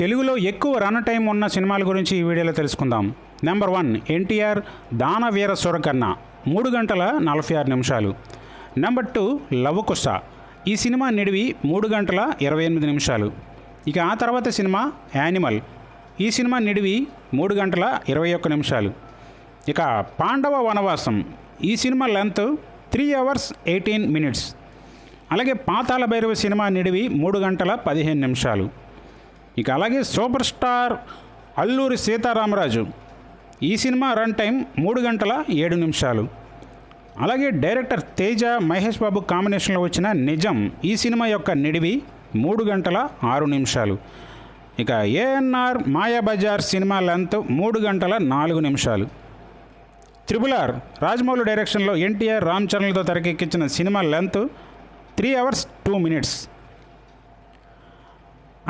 తెలుగులో ఎక్కువ run time ఉన్న సినిమాల గురించి ఈ వీడియోలో తెలుసుకుందాం. Number one NTR Danaveera Soorakarna. మూడు గంటల నలభై ఆరు నిమిషాలు. నెంబర్ టూ లవకుశ ఈ సినిమా నిడివి మూడు గంటల ఇరవై ఎనిమిది నిమిషాలు. ఇక ఆ తర్వాత సినిమా యానిమల్. ఈ సినిమా నిడివి మూడు గంటల ఇరవై ఒక్క నిమిషాలు. ఇక పాండవ వనవాసం. ఈ cinema length three hours eighteen minutes. అలాగే పాతాల భైరవ సినిమా నిడివి మూడు గంటల పదిహేను నిమిషాలు. ఇక అలాగే సూపర్ స్టార్ అల్లూరి సీతారామరాజు. ఈ సినిమా రన్ టైం మూడు గంటల ఏడు నిమిషాలు. అలాగే డైరెక్టర్ తేజ మహేష్ బాబు కాంబినేషన్లో వచ్చిన నిజం ఈ సినిమా యొక్క నిడివి మూడు గంటల ఆరు నిమిషాలు. ఇక ఏఎన్ఆర్ మాయాబజార్ సినిమా లెంత్ మూడు గంటల నాలుగు నిమిషాలు. త్రిబుల్ ఆర్ రాజమౌళి డైరెక్షన్లో ఎన్టీఆర్ రామ్ చరణ్లతో తెరకెక్కించిన cinema length three hours two minutes.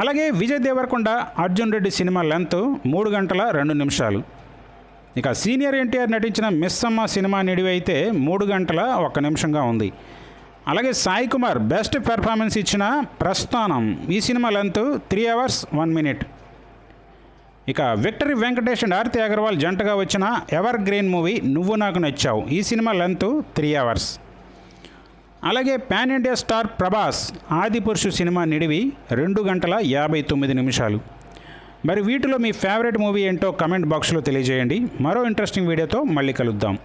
అలాగే విజయ్ దేవరకొండ అర్జున్ రెడ్డి సినిమా లెంత్ మూడు గంటల రెండు నిమిషాలు. ఇక సీనియర్ ఎన్టీఆర్ నటించిన మిస్సమ్మ సినిమా నిడివి అయితే మూడు గంటల ఒక్క నిమిషంగా ఉంది. అలాగే సాయి కుమార్ బెస్ట్ పెర్ఫార్మెన్స్ ఇచ్చిన ప్రస్థానం. ఈ cinema length three hours one minute. ఇక విక్టరీ వెంకటేష్ అండ్ ఆర్తి అగర్వాల్ జంటగా వచ్చిన ever green movie Nuvvu Naaku Nachavu. ఈ సినిమా లెంత్ త్రీ అవర్స్. అలాగే pan India star Prabhas Adipurush cinema నిడివి రెండు గంటల యాభై తొమ్మిది నిమిషాలు. మరి వీటిలో మీ ఫేవరెట్ మూవీ ఏంటో కమెంట్ బాక్స్లో తెలియజేయండి. మరో ఇంట్రెస్టింగ్ వీడియోతో మళ్ళీ కలుద్దాం.